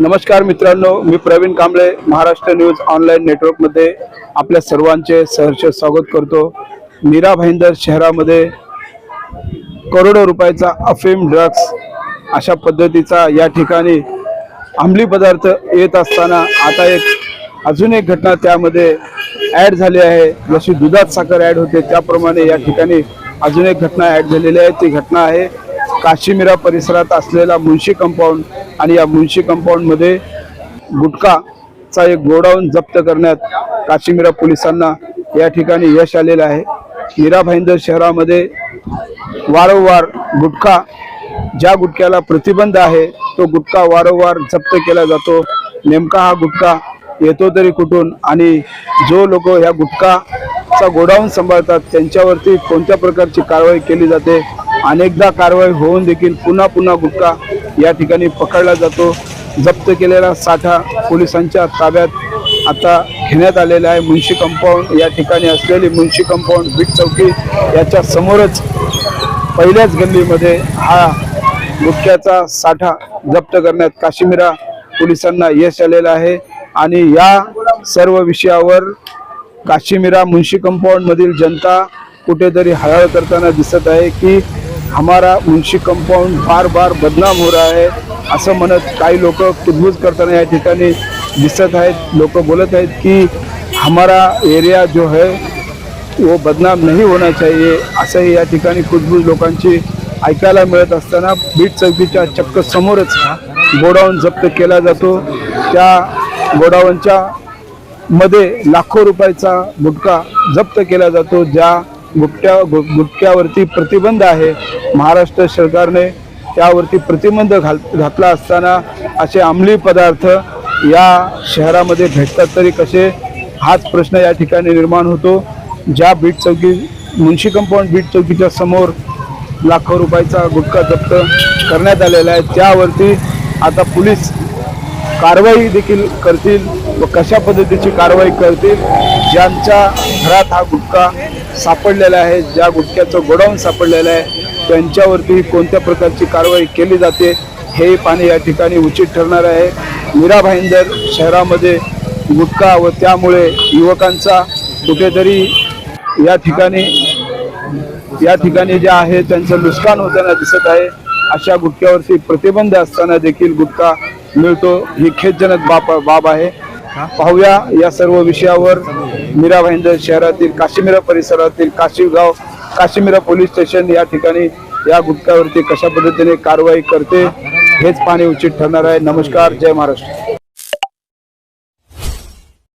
नमस्कार मित्रांनो मी प्रवीण कांबळे महाराष्ट्र न्यूज ऑनलाईन नेटवर्कमध्ये आपल्या सर्वांचे सहर्ष स्वागत करतो. मीरा भाईंदर शहरामध्ये करोडो रुपयाचा अफेम ड्रग्स अशा पद्धतीचा या ठिकाणी अंमली पदार्थ येत असताना आता एक अजून एक घटना त्यामध्ये ॲड झाली आहे. जशी दुधात साखर ॲड होते त्याप्रमाणे या ठिकाणी अजून एक घटना ॲड झालेली आहे. ती घटना आहे काशीमिरा परिसरात असलेला मुन्शी कंपाऊंड आणि या मुन्शी कंपाऊंडमध्ये गुटखाचा एक गोडाऊन जप्त करण्यात काशीमिरा पोलिसांना या ठिकाणी यश आलेलं आहे. हिरा भाईंदर शहरामध्ये वारंवार गुटखा ज्या गुटख्याला प्रतिबंध आहे तो गुटखा वारंवार जप्त केला जातो. नेमका हा गुटखा येतो तरी कुठून आणि जो लोक ह्या गुटखाचा गोडाऊन सांभाळतात त्यांच्यावरती कोणत्या प्रकारची कारवाई केली जाते? अनेकदा कारवाई होऊन देखील पुन्हा पुन्हा गुटखा या ठिकाणी पकडला जातो. जप्त केलेला साठा पोलिसांच्या ताब्यात आता घेण्यात आलेला आहे. मुन्शी कंपाऊंड या ठिकाणी असलेली मुन्शी कंपाऊंड बीट चौकी याच्या समोरच पहिल्याच गल्लीमध्ये हा गुटख्याचा साठा जप्त करण्यात काश्मीरा पोलिसांना यश आलेलं आहे. आणि या सर्व विषयावर काश्मीरा मुन्शी कंपाऊंड मधील जनता कुठेतरी हळहळ करताना दिसत आहे की हमारा मुंशी कंपाऊंड बार बार बदनाम हो रहा है। असं म्हणत काही लोक कुजबूज करताना या ठिकाणी दिसत आहेत. लोक बोलत आहेत की हमारा एरिया जो है वो बदनाम नहीं होना चाहिए. असंही या ठिकाणी कुजबूज लोकांची ऐकायला मिळत असताना बीट चौकीच्या चक्क समोरच गोडाऊन जप्त केला जातो. त्या गोडाऊनच्या मध्ये लाखो रुपयाचा गुटखा जप्त केला जातो ज्या गुटख्या गु- गुटख्यावरती प्रतिबंध आहे. महाराष्ट्र सरकारने त्यावरती प्रतिबंध घाल घातला असताना असे अंमली पदार्थ या शहरामध्ये भेटतात तरी कसे? हाच प्रश्न या ठिकाणी निर्माण होतो. ज्या बीट चौकी मुन्शी कंपाऊंड बीट चौकीच्या समोर लाखो रुपयाचा गुटखा जप्त करण्यात आलेला आहे. त्यावरती आता पोलीस कारवाई देखील करतील. व कशा पद्धतीची कारवाई करतील ज्यांच्या घरात हा गुटखा सापडलेला आहे ज्या गुटख्याचं गोडाऊन सापडलेलं आहे त्यांच्यावरती कोणत्या प्रकारची कारवाई केली जाते हे पाहणे या ठिकाणी उचित ठरणार आहे. मीरा भाईंदर शहरामध्ये गुटखा व त्यामुळे युवकांचा कुठेतरी या ठिकाणी या ठिकाणी जे आहे त्यांचं नुकसान होताना दिसत आहे. अशा गुटख्यावरती प्रतिबंध असताना देखील गुटखा मिळतो. ही खेदजनक बाब बाब आहे. पाहूया या सर्व विषयावर मीरा भाईंदर शहरातील काशीमिरा परिसरातील काशीगाव काशीमिरा पोलीस स्टेशन या ठिकाणी या गुटख्यावरती कशा पद्धतीने कारवाई करते हेच पाहणे उचित ठरणार आहे. नमस्कार जय महाराष्ट्र.